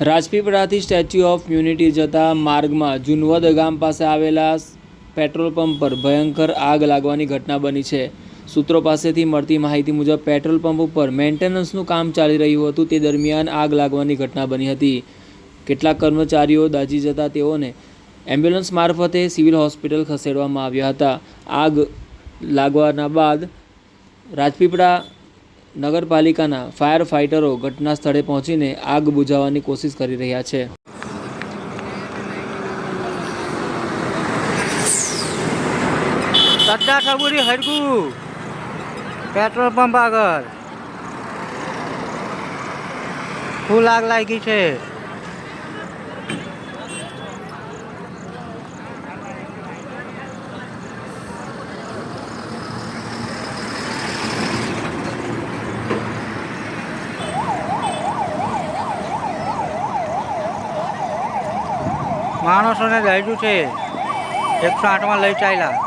રાજપીપળાથી statue of unity જતા માર્ગમાં જુનવદ ગામ પાસે આવેલા પેટ્રોલ પંપ પર ભયંકર આગ લાગવાની ઘટના બની છે. સૂત્રો પાસેથી મળતી માહિતી મુજબ, પેટ્રોલ પંપ ઉપર મેન્ટેનન્સનું કામ ચાલી રહ્યું હતું. તે દરમિયાન આગ લાગવાની ઘટના બની હતી. કેટલાક કર્મચારીઓ દાજી જતા તેઓને એમ્બ્યુલન્સ મારફતે સિવિલ હોસ્પિટલ ખસેડવામાં આવ્યા હતા. આગ લાગવાના બાદ રાજપીપળા નગરપાલિકાના ફાયર ફાઇટરો ઘટના સ્થળે પહોંચીને આગ બુઝાવવાની કોશિશ કરી રહ્યા છે. સરદાર સબુરી હરગું. પેટ્રોલ પંપ આગળ. ફૂલ આગ લાગી છે. માણસોને દહેજું છે. એકસો આઠમાં લઈ ચાલ્યા.